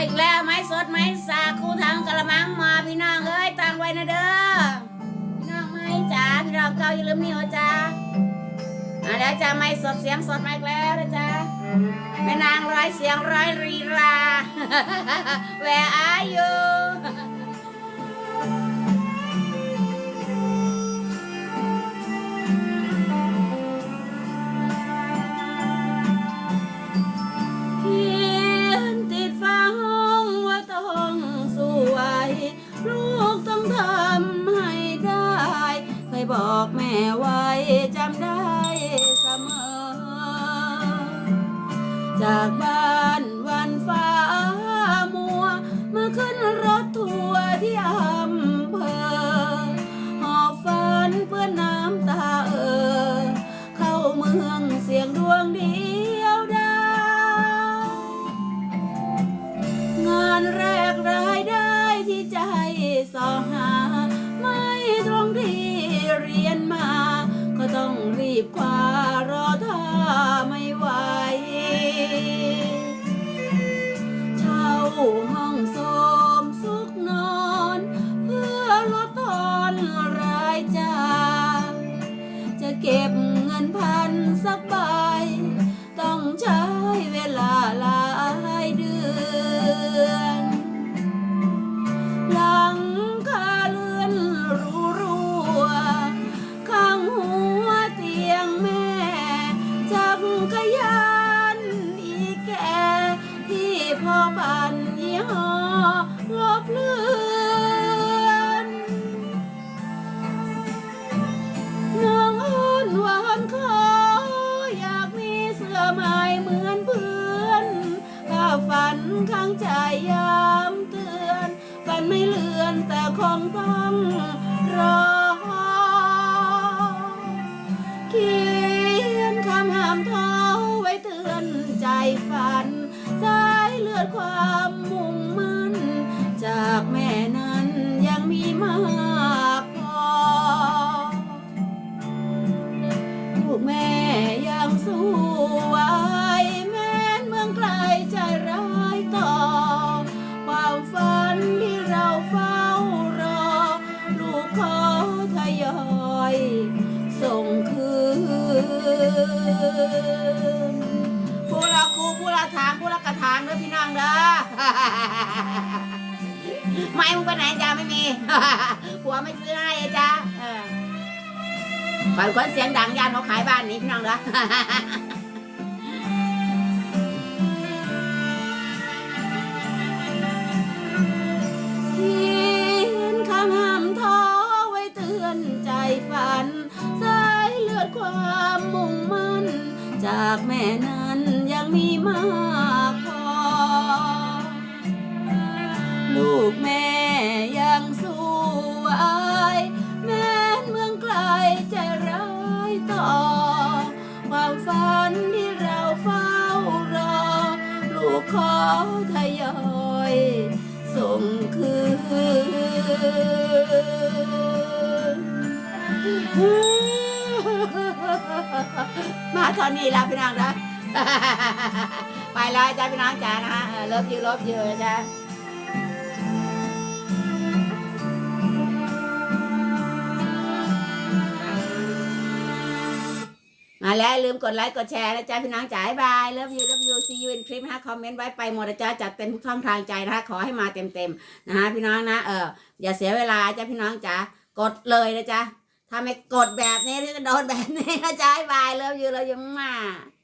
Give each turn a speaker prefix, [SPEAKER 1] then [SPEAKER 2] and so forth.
[SPEAKER 1] อีกแล้วไม้สดไม้สาคูทางกระมังมาพี่น้องเอ้ยตั้งไว้นะเด้อพี่น้องไม้จ๋าพี่น้องเก่าอย่าลืมนี่โอจ้าอะแล้วจ้าไม้สดเสียงสดมาอีกแล้วนะจ้าแม่นางร้อยเสียงร้อยรีราแวร์อายุ ไว้จำได้เสมอ จากบ้านวันฟ้ามัว มาขึ้นรถทัวร์ที่อำเภอ หอบฝันเปื้อนน้ำตาเออ เข้าเมืองเสียงดวงเดียวดายงานแรกรายได้ที่ใจสอหา ต้อ กกรยานอีแก่ที่พ่อปั่นยี่ห้อลบเลือนน้องอ้อนวานขออยากมีเสื้อไม้เหมือนเพื่อนถ้าฝันข้างใจยามเตือน ฝันไม่เลือนแต่คงต้อง ฝันสายเลือดความ เด้อพี่น้องเด้อไม่มึงไปไหนจ้าไม่มีผัวไม่ซื้อให้จ้าฝันคนเสียงดังยานเขาขายบ้านนี้พี่น้องเด้อเขียนคำท้อไว้เตือนใจฝันสายเลือดความมุ่งมั่น จากแม่นั้นยังมีมาก ฝันที่เราเฝ้ารอ ลูกขอทยอย ส่งคืนมาเท่านี้แล้วพี่น้องนะ ไปแล้วจ้าพี่น้องจ๋านะฮะเออเลิฟยูเลิฟยูจ้าาแล้วลืมกดไลค์กดแชร์นะจ๊ะพี่น้องจ๋าบายเลิฟยูเลิฟยูซียูนคลิปนะคอมเมนต์ไว้ไปหมดนะจ๊ะจัดเต็มทุกช่องทางใจนะคะขอให้มาเต็มเต็มๆนะคะพี่น้องนะเอออย่าเสียเวลาจ้ะพี่น้องจ๋ากดเลยนะจ๊ะถ้าไม่กดแบบนี้ก็โดนแบบนี้นะจ๊ะบ๊าบายเลิฟยูเลิฟยูมาก